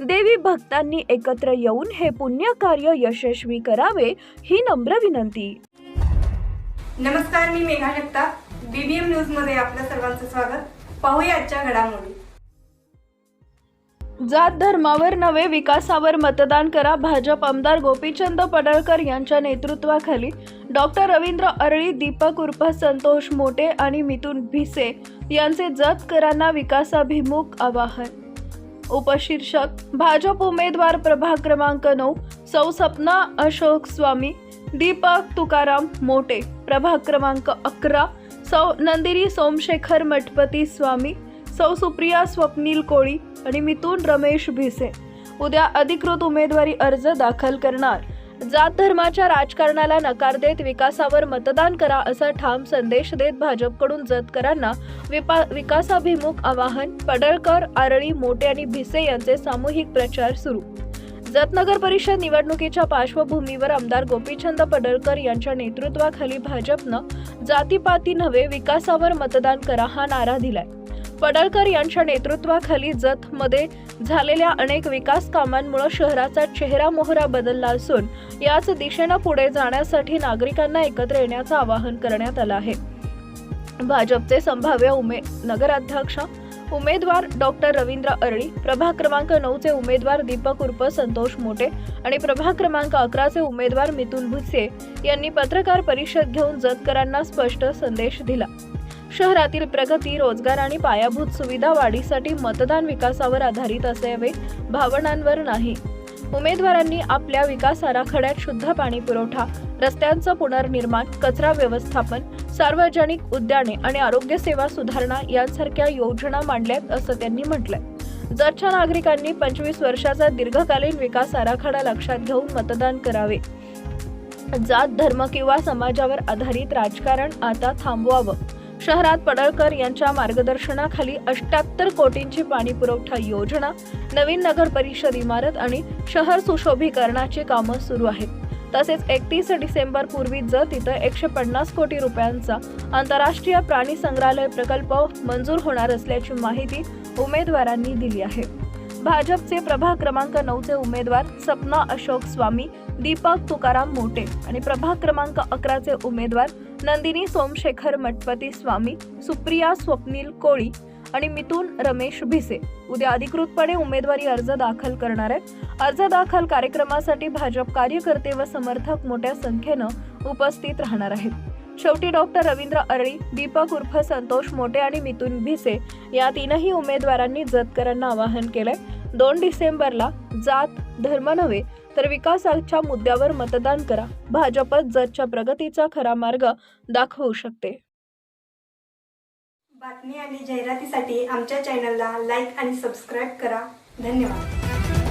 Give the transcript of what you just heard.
देवी भक्तांनी एकत्र येऊन हे पुण्य कार्य यशस्वी करावे ही नम्र विनंती. नमस्कार मी मेघा जगताप. बीबीएम न्यूजमध्ये आपल्या सर्वांचं स्वागत. पाहूया आजच्या घडामोडी. जात धर्मावर नवे विकासावर मतदान करा भाजप आमदार गोपीचंद पडळकर यांच्या नेतृत्वाखाली डॉक्टर रवींद्र अरळी दीपक उर्फ संतोष मोटे आणि मिथुन भिसे यांचे जतकरांना विकासाभिमुख आवाहन. उपशीर्षक भाजप उमेदवार प्रभाग क्रमांक नऊ सौ सपना अशोक स्वामी दीपक तुकाराम मोटे प्रभाग क्रमांक अकरा सौ नंदिनी सोमशेखर मठपती स्वामी सौ सुप्रिया स्वप्नील कोळी आणि मिथून रमेश भिसे. उद्या अधिकृत उमेदवारी अर्ज दाखल करणार. जात धर्माच्या राजकारणाला नकार देत विकासावर मतदान करा असा ठाम संदेश देत भाजपकडून जतकरांना विपा विकासाभिमुख आवाहन पडळकर आरळी मोटे आणि भिसे यांचे सामूहिक प्रचार सुरू. जतनगर परिषद निवडणुकीच्या पार्श्वभूमीवर आमदार गोपीचंद पडळकर यांच्या नेतृत्वाखाली भाजपनं जातीपाती नव्हे विकासावर मतदान करा हा नारा दिलाय. पडळकर यांच्या नेतृत्वाखाली जतमध्ये झालेल्या अनेक विकास कामांमुळे शहराचा चेहरा मोहरा बदलला असून याच दिशेनं पुढे जाण्यासाठी नागरिकांना एकत्र येण्याचं आवाहन करण्यात आलं आहे. भाजपचे संभाव्य उमे नगराध्यक्ष उमेदवार डॉक्टर रवींद्र अरळी प्रभाग क्रमांक नऊचे उमेदवार दीपक उर्फ संतोष मोटे आणि प्रभाग क्रमांक अकराचे उमेदवार मिथुन भुसे यांनी पत्रकार परिषद घेऊन जतकरांना स्पष्ट संदेश दिला. शहरातील प्रगती रोजगार आणि पायाभूत सुविधा वाढीसाठी मतदान विकासावर आधारित असावे भावनांवर नाही. उमेदवारांनी आपल्या विकास आराखड्यात शुद्ध पाणी पुरवठा रस्त्यांचं पुनर्निर्माण कचरा व्यवस्थापन सार्वजनिक उद्याने आणि आरोग्य सेवा सुधारणा यांसारख्या योजना मांडल्यात असं त्यांनी म्हटलंय. जरच्या नागरिकांनी पंचवीस वर्षाचा दीर्घकालीन विकास आराखडा लक्षात घेऊन मतदान करावे. जात धर्म किंवा समाजावर आधारित राजकारण आता थांबवावं. शहरात पडळकर यांच्या मार्गदर्शनाखाली अष्ट्याहत्तर कोटींची पाणी पुरवठा योजना नवीन नगर परिषद इमारत आणि शहर सुशोभीकरणाची कामं सुरू आहेत. तसेच एकतीस डिसेंबर पूर्वी जत तिथं एकशे पन्नास कोटी रुपयांचा आंतरराष्ट्रीय प्राणी संग्रहालय प्रकल्प मंजूर होणार असल्याची माहिती उमेदवारांनी दिली आहे. भाजपचे प्रभाग क्रमांक नऊचे उमेदवार सपना अशोक स्वामी दीपक तुकाराम मोटे आणि प्रभाग क्रमांक अकराचे उमेदवार नंदिनी सोमशेखर मठपती स्वामी सुप्रिया स्वप्नील कोळी आणि मिथुन रमेश भिसे. उद्या अधिकृतपणे उमेदवारी अर्ज दाखल करणार आहेत. अर्ज दाखल कार्यक्रमासाठी भाजप कार्यकर्ते व समर्थक मोठ्या संख्येनं उपस्थित राहणार आहेत. शेवटी डॉक्टर रवींद्र अरळी दीपक उर्फ संतोष मोटे आणि मिथुन भिसे या तीनही उमेदवारांनी जतकरांना आवाहन केलंय. दोन डिसेंबरला जात धर्म नव्हे तर विकासाच्या मुद्द्यावर मतदान करा. भाजपच जतच्या प्रगतीचा खरा मार्ग दाखवू शकते. बातमी आणि जाहिरातीसाठी आमच्या चॅनलला लाईक आणि सबस्क्राईब करा. धन्यवाद.